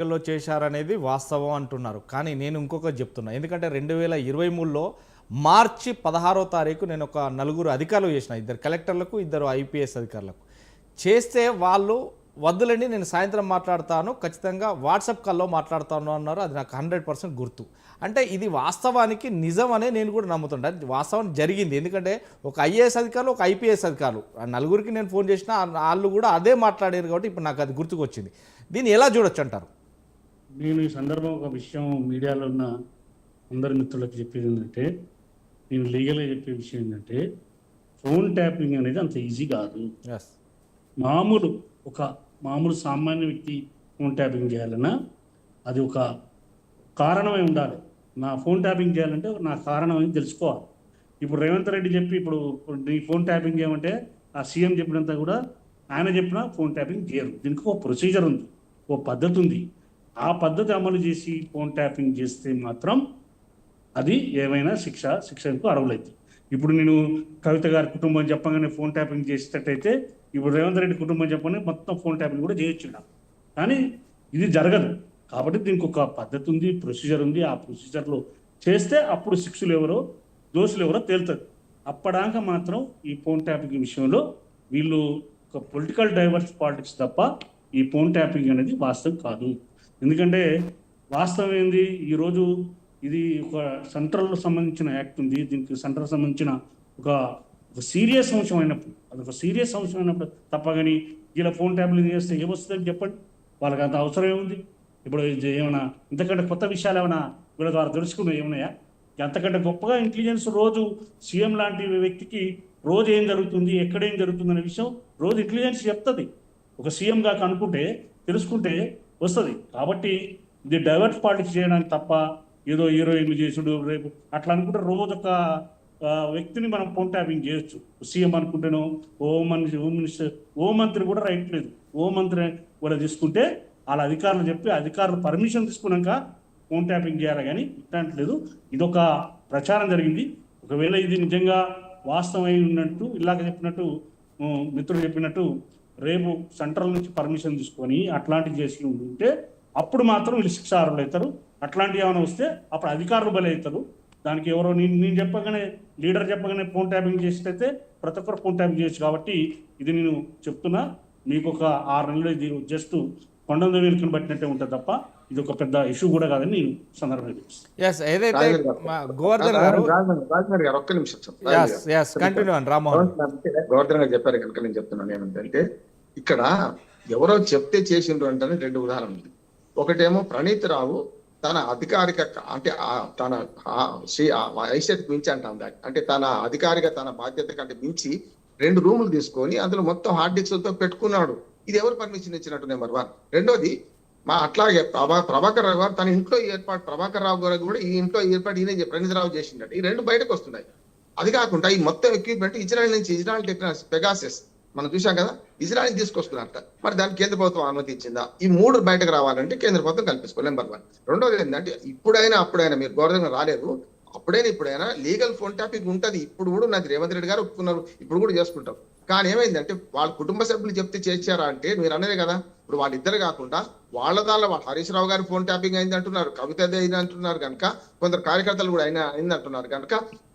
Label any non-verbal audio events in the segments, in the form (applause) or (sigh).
ఎన్నికల్లో చేశారనేది వాస్తవం అంటున్నారు. కానీ నేను ఇంకొక చెప్తున్నా. ఎందుకంటే రెండు వేల ఇరవై మూడులో మార్చి పదహారో తారీఖు నేను ఒక నలుగురు అధికారులు చేసిన ఇద్దరు కలెక్టర్లకు ఇద్దరు ఐపీఎస్ అధికారులకు. చేస్తే వాళ్ళు వద్దులండి నేను సాయంత్రం మాట్లాడతాను ఖచ్చితంగా వాట్సాప్ కాల్లో మాట్లాడతాను అన్నారు. అది నాకు హండ్రెడ్ పర్సెంట్ గుర్తు. అంటే ఇది వాస్తవానికి నిజం అనే నేను కూడా నమ్ముతుంటా. వాస్తవం జరిగింది. ఎందుకంటే ఒక ఐఏఎస్ అధికారులు ఒక ఐపీఎస్ అధికారులు. ఆ నలుగురికి నేను ఫోన్ చేసిన వాళ్ళు కూడా అదే మాట్లాడారు కాబట్టి ఇప్పుడు నాకు అది గుర్తుకొచ్చింది. దీన్ని ఎలా చూడొచ్చు అంటారు? నేను ఈ సందర్భం ఒక విషయం మీడియాలో ఉన్న అందరి మిత్రులకు చెప్పేది ఏంటంటే నేను లీగల్గా చెప్పే విషయం ఏంటంటే ఫోన్ ట్యాపింగ్ అనేది అంత ఈజీ కాదు. మామూలు ఒక మామూలు సామాన్య వ్యక్తి ఫోన్ ట్యాపింగ్ చేయాలన్నా అది ఒక కారణమై ఉండాలి. నా ఫోన్ ట్యాపింగ్ చేయాలంటే నా కారణం అని తెలుసుకోవాలి. ఇప్పుడు రేవంత్ రెడ్డి చెప్పి ఇప్పుడు ఇప్పుడు నీ ఫోన్ ట్యాపింగ్ చేయమంటే ఆ సీఎం చెప్పినంత కూడా ఆయన చెప్పినా ఫోన్ ట్యాపింగ్ చేయరు. దీనికి ఒక ప్రొసీజర్ ఉంది ఓ పద్ధతి ఉంది. ఆ పద్ధతి అమలు చేసి ఫోన్ ట్యాపింగ్ చేస్తే మాత్రం అది ఏమైనా శిక్ష శిక్షకు అర్హులైతే. ఇప్పుడు నేను కవిత గారి కుటుంబం చెప్పగానే ఫోన్ ట్యాపింగ్ చేసేటట్టయితే ఇప్పుడు రేవంత్ రెడ్డి కుటుంబం చెప్పగానే మొత్తం ఫోన్ ట్యాపింగ్ కూడా చేయొచ్చు కానీ ఇది జరగదు. కాబట్టి దీనికి ఒక పద్ధతి ఉంది ప్రొసీజర్ ఉంది. ఆ ప్రొసీజర్లో చేస్తే అప్పుడు శిక్షలు ఎవరో దోషులు ఎవరో తేలుతుంది అప్పడాక మాత్రం ఈ ఫోన్ ట్యాపింగ్ విషయంలో వీళ్ళు ఒక పొలిటికల్ డైవర్స్ పాలిటిక్స్ తప్ప ఈ ఫోన్ ట్యాపింగ్ అనేది వాస్తవం కాదు. ఎందుకంటే వాస్తవం ఏంది? ఈరోజు ఇది ఒక సెంట్రల్ సంబంధించిన యాక్ట్ ఉంది. దీనికి సెంట్రల్ సంబంధించిన ఒక ఒక సీరియస్ అంశం అయినప్పుడు అది ఒక సీరియస్ అంశం అయినప్పుడు తప్ప కానీ ఇలా ఫోన్ ట్యాబ్లెట్ చేస్తే ఏమొస్తుందని చెప్పండి. వాళ్ళకి అంత అవసరం ఏముంది? ఇప్పుడు ఇది ఏమైనా ఇంతకంటే కొత్త విషయాలు ఏమైనా వీళ్ళ ద్వారా తెలుసుకున్నా ఏమన్నాయా? అంతకంటే గొప్పగా ఇంటెలిజెన్స్ రోజు సీఎం లాంటి వ్యక్తికి రోజు ఏం జరుగుతుంది ఎక్కడ ఏం జరుగుతుంది అనే విషయం రోజు ఇంటెలిజెన్స్ చెప్తుంది. ఒక సీఎంగా అనుకుంటే తెలుసుకుంటే వస్తుంది. కాబట్టి ఇది డైవర్ట్ పాలిటిక్స్ చేయడానికి తప్ప ఏదో హీరోయిన్లు చేసుడు రేపు అట్లా అనుకుంటే రోజు ఒక వ్యక్తిని మనం ఫోన్ ట్యాపింగ్ చేయొచ్చు. CM అనుకుంటేనో home minister home minister home మంత్రి కూడా రైట్ లేదు. హోం మంత్రి కూడా తీసుకుంటే వాళ్ళ అధికారులు చెప్పి అధికారులు పర్మిషన్ తీసుకున్నాక ఫోన్ ట్యాపింగ్ చేయాలి కానీ ఇట్లాంటి లేదు ఇదొక ప్రచారం జరిగింది. ఒకవేళ ఇది నిజంగా వాస్తవమై ఉన్నట్టు ఇలాగ చెప్పినట్టు మిత్రుడు చెప్పినట్టు రేపు సెంట్రల్ నుంచి పర్మిషన్ తీసుకొని అట్లాంటివి చేసి ఉంటే అప్పుడు మాత్రం వీళ్ళు శిక్షార్హులు అవుతారు. అట్లాంటివి ఏమైనా వస్తే అప్పుడు అధికారులు బలి అవుతారు దానికి ఎవరో నేను నేను చెప్పగానే లీడర్ చెప్పగానే ఫోన్ ట్యాపింగ్ చేసినైతే ప్రతి ఒక్కరు ఫోన్ ట్యాపింగ్ చేయొచ్చు కాబట్టి ఇది నేను చెప్తున్నా. మీకు ఒక ఆరు నెలలు ఇది జస్ట్ కొండంద వేలుకను పట్టినట్టే ఉంటుంది తప్ప ఇది ఒక పెద్ద ఇష్యూ కూడా కాదని నేను సందర్భంగా చెప్తున్నాను. ఎస్ ఏదైతే గోవర్ధన్ గారు ఒక్క నిమిషం కంటిన్యూ రామ్మోహన్. గోవర్ధన్ గారు చెప్పారు కనుక నేను చెప్తున్నాను ఏమంటే ఇక్కడ ఎవరో చెప్తే చేసిండ్రు అంటే రెండు ఉదాహరణలు ఉంది. ఒకటేమో ప్రణీత్ రావు తన అధికారిక అంటే తన తన ఐసెట్ మించి అంటాం దాన్ని. అంటే తన అధికారిక తన బాధ్యత కంటే మించి రెండు రూములు తీసుకొని అందులో మొత్తం హార్డ్ డిస్క్లతో పెట్టుకున్నాడు. ఇది ఎవరు పర్మిషన్ ఇచ్చినట్టు నెంబర్ వన్? రెండోది మా అట్లాగే ప్రభా ప్రభాకర్ రావు గారు తన ఇంట్లో ఏర్పాటు ప్రభాకర్ రావు గారు కూడా ఈ ఇంట్లో ఏర్పాటు ఈయన ప్రణీత్ రావు చేసిండట. ఈ రెండు బయటకు వస్తున్నాయి. అది కాకుండా ఈ మొత్తం ఎక్విప్మెంట్ ఇజ్రాయల్ నుంచి ఇజ్రాయల్ టెక్నాలజీ పెగాసెస్ మనం చూసాం కదా ఇజ్రాయల్ తీసుకొస్తున్నారట. మరి దానికి కేంద్ర ప్రభుత్వం అనుమతి ఇచ్చిందా? ఈ మూడు బయటకు రావాలంటే కేంద్ర ప్రభుత్వం కల్పించుకోవాలి నెంబర్ వన్. రెండోది ఏంటంటే ఇప్పుడైనా అప్పుడైనా మీరు గవర్నమెంట్ రాలేదు అప్పుడైనా ఇప్పుడైనా లీగల్ ఫోన్ టాపిక్ ఉంటది. ఇప్పుడు కూడా నాకు రేవంత్ రెడ్డి గారు ఒప్పుకున్నారు ఇప్పుడు కూడా చేసుకుంటాం కానీ ఏమైందంటే వాళ్ళ కుటుంబ సభ్యులు చెప్తే చేర్చారా అంటే మీరు అనేది కదా. ఇప్పుడు వాళ్ళిద్దరు కాకుండా వాళ్ళ దానిలో వాళ్ళు హరీష్ రావు గారి ఫోన్ ట్యాపింగ్ అయింది అంటున్నారు కవిత అయింది అంటున్నారు కనుక కొందరు కార్యకర్తలు కూడా అయినా అయింది అంటున్నారు కనుక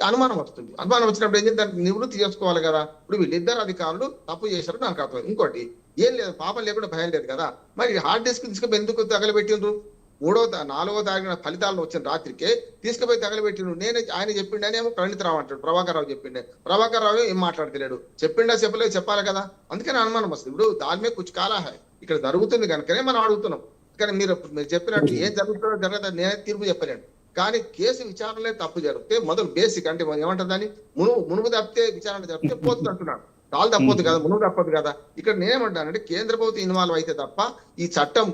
అనుమానం వస్తుంది. అనుమానం వచ్చినప్పుడు ఏం చేయాలి దాన్ని నివృత్తి చేసుకోవాలి కదా. ఇప్పుడు వీళ్ళిద్దరు అధికారులు తప్పు చేశారు నాకు అర్థం ఇంకోటి ఏం లేదు పాపం లేకుండా భయం లేదు కదా. మరి హార్డ్ డిస్క్ తీసుకుపోయి ఎందుకు తగలబెట్టిండ్రు? మూడో నాలుగో తాగిన ఫలితాలు వచ్చిన రాత్రికే తీసుకుపోయి తగలబెట్టిండు. నేను ఆయన చెప్పిండనేమో ప్రణీత్ రావు అంటాడు ప్రభాకర్ రావు చెప్పిండే. ప్రభాకర్ రావు ఏం మాట్లాడతలేడు? చెప్పిండా చెప్పలేదు చెప్పాలి కదా? అందుకని అనుమానం వస్తుంది. ఇప్పుడు దాని మీద కుछ కాలా ఇక్కడ జరుగుతుంది కనుకనే మనం అడుగుతున్నాం. కానీ మీరు మీరు చెప్పినట్టు ఏం జరుగుతుందో జరగదు నేనే తీర్పు చెప్పలేను. కానీ కేసు విచారణలే తప్పు జరిగితే మొదలు బేసిక్ అంటే ఏమంటారు దాన్ని? మునుగు మునుగు తప్పితే విచారణ జరిపితే పోతుంది అంటున్నాడు కాలు తప్పదు కదా మునుగు తప్పదు కదా. ఇక్కడ నేనేమంటానంటే కేంద్ర ప్రభుత్వం ఇన్వాల్వ్ అయితే తప్ప ఈ చట్టం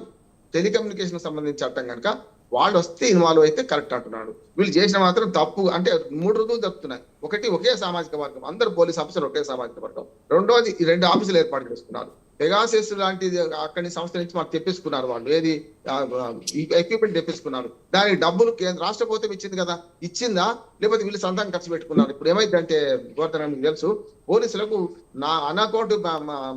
టెలికమ్యూనికేషన్ సంబంధించిన చట్టం కనుక వాళ్ళు వస్తే ఇన్వాల్వ్ అయితే కరెక్ట్ అంటున్నాడు. వీళ్ళు చేసిన మాత్రం తప్పు అంటే మూడు రుజువులు తప్పుతున్నాయి ఒకటి ఒకే సామాజిక వర్గం అందరు పోలీస్ ఆఫీసర్ ఒకే సామాజిక వర్గం. రెండోది ఈ రెండు ఆఫీసులు ఏర్పాటు చేసుకున్నారు. పెగాసెస్ లాంటిది అక్కడి సంస్థ నుంచి మాకు తెప్పించుకున్నారు వాళ్ళు. ఏది? ఎక్విప్మెంట్ తెప్పించుకున్నారు. దానికి డబ్బులు కేంద్ర రాష్ట్ర ప్రభుత్వం ఇచ్చింది కదా. ఇచ్చిందా? లేకపోతే వీళ్ళు సొంతంగా ఖర్చు పెట్టుకున్నారు. ఇప్పుడు ఏమైందంటే గోవర్ధన్ మీకు తెలుసు పోలీసులకు నా అన్అకౌంట్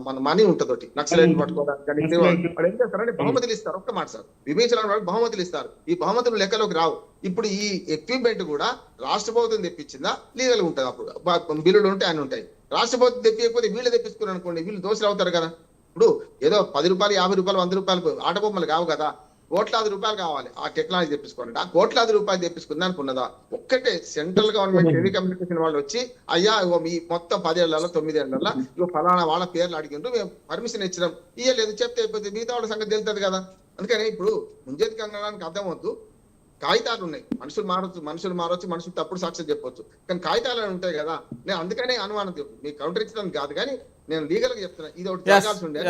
మన మనీ ఉంటుంది నక్సలైట్ పట్టుకోవడానికి వాళ్ళు ఏం చేస్తారంటే బహుమతులు ఇస్తారు. ఒక్క మాట సార్. విభజించడానికి వాళ్ళకి బహుమతులు ఇస్తారు. ఈ బహుమతులు లెక్కలోకి రావు. ఇప్పుడు ఈ ఎక్విప్మెంట్ కూడా రాష్ట్ర ప్రభుత్వం తెప్పించిందా? లీగల్ ఉంటుంది అప్పుడు. బిల్లులు ఉంటాయి అని ఉంటాయి. రాష్ట్ర ప్రభుత్వం తెప్పియకపోతే వీళ్ళు తెప్పించుకున్నారు అనుకోండి వీళ్ళు దోషులు అవుతారు కదా. ఇప్పుడు ఏదో పది రూపాయలు యాభై రూపాయలు వంద రూపాయలు ఆట బొమ్మలు కావు కదా. కోట్లాది రూపాయలు కావాలి. ఆ టెక్నాలజీ తెప్పించుకోండి ఆ కోట్లాది రూపాయలు తెప్పించుకుందానికి ఉన్నదా? ఒక్కటే సెంట్రల్ గవర్నమెంట్ టెలికమ్యూనికేషన్ వాళ్ళు వచ్చి అయ్యా ఇగో మీ మొత్తం పదేళ్ళలో తొమ్మిదేళ్ళలో ఇగో ఫలానా వాళ్ళ పేర్లు అడిగిండ్రు మేము పర్మిషన్ ఇచ్చినాం. ఇయ్యలేదు చెప్తే అయిపోతుంది మిగతా వాళ్ళ సంగతి తెలుస్తుంది కదా. అందుకని ఇప్పుడు ముంజేది అనడానికి అర్థం వద్దు కాగితాలు ఉన్నాయి. మనుషులు మారొచ్చు మనుషులు మారొచ్చు మనుషులు తప్పుడు సాక్ష్యం చెప్పొచ్చు. కానీ కాగితాలు ఉంటాయి కదా. నేను అందుకనే అనుమానం మీకు కౌంటర్ ఇచ్చడానికి కాదు. కానీ నేను లీగల్గా చెప్తున్నా. ఇది ఒకటి జరగాల్సి ఉండే.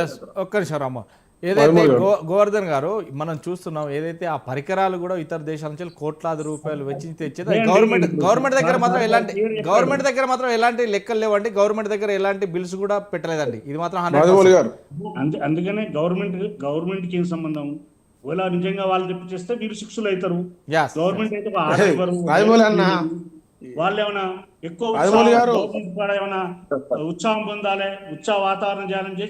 ఒక్క నిమిషం రామ్మ ఏదైతే గో- గోవర్ధన్ గారు మనం చూస్తున్నాం ఏదైతే ఆ పరికరాలు కూడా ఇతర దేశాల నుంచి కోట్లాది రూపాయలు వెచ్చించి తెచ్చేది గవర్నమెంట్ గవర్నమెంట్ దగ్గర మాత్రం ఎలాంటి. గవర్నమెంట్ దగ్గర మాత్రం ఎలాంటి లెక్కలు లేవండి. గవర్నమెంట్ దగ్గర ఎలాంటి బిల్స్ కూడా పెట్టలేదండి. ఇది మాత్రం అందుకనే గవర్నమెంట్ గవర్నమెంట్కి ఏం సంబంధం? ఒకవేళ నిజంగా వాళ్ళు తెప్పించేస్తే వీరు శిక్షలు అవుతారు. గవర్నమెంట్ అయితే వాళ్ళు ఏమైనా ఎక్కువ ఏమైనా ఉత్సాహం పొందాలి ఉత్సాహ వాతావరణం చేయాలని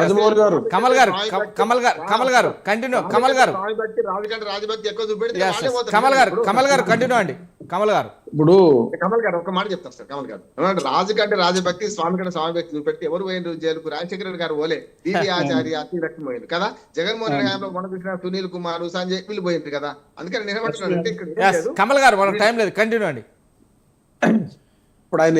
రాజమౌళి గారు. కమల్ గారు కమ- కమల్ గారు. కమల్ గారు కంటిన్యూ కమల్ గారు. కమల్ గారు కమల్ గారు కంటిన్యూ అండి. కమల్ గారు. ఇప్పుడు కమల్ గారు ఒక మాట చెప్తాను సార్ కమల్ గారు. రాజు కంటే రాజభక్తి స్వామి కంటే స్వామి భక్తి చూపెడితే ఎవరు పోయినారు జైలుకు? రాజశేఖర రెడ్డి గారు పోలే. డివి (laughs) ఆచార్య అతి లక్ష్మి పోయింది కదా? జగన్మోహన్ రెడ్డి గారు మన కృష్ణ సునీల్ కుమార్ సంజయ్ వీళ్ళు పోయింది కదా? అందుకని నేను. కమల్ గారు టైం లేదు. కంటిన్యూ అండి. ఇప్పుడు ఆయన